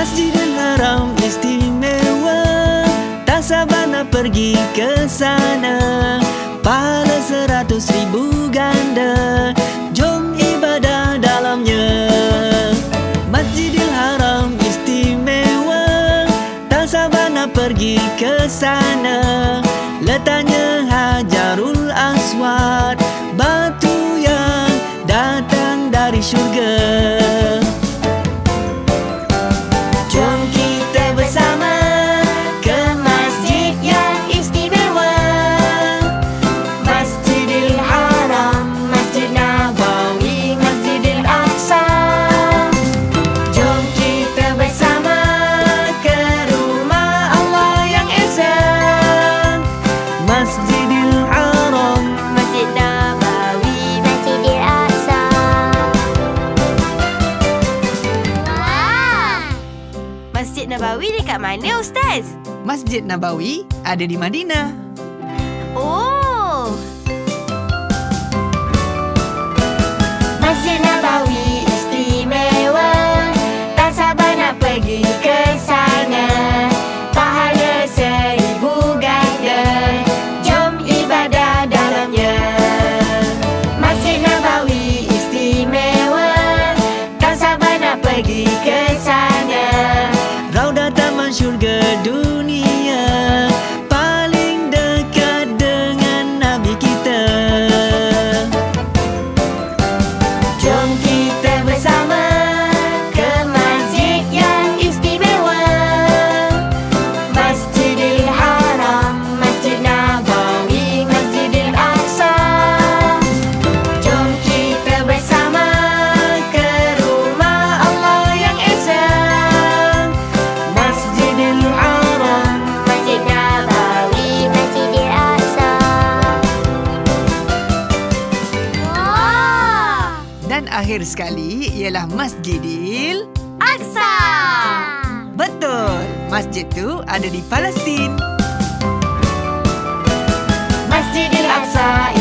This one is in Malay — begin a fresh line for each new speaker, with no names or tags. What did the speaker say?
Masjidil Haram istimewa Tak sabar nak pergi ke sana. Pahala seratus ribu ganda Jom ibadah dalamnya. Masjidil Haram istimewa Tak sabar nak pergi ke sana. Letaknya hajar Masjidil Haram, Masjid Nabawi, Masjidil Aqsa.
Wah!
Masjid Nabawi dekat mana Ustaz?
Masjid Nabawi ada di Madinah
Oh,
treasure
Dan akhir sekali ialah Masjidil
Aqsa.
Betul, masjid tu ada di Palestin.
Masjidil Aqsa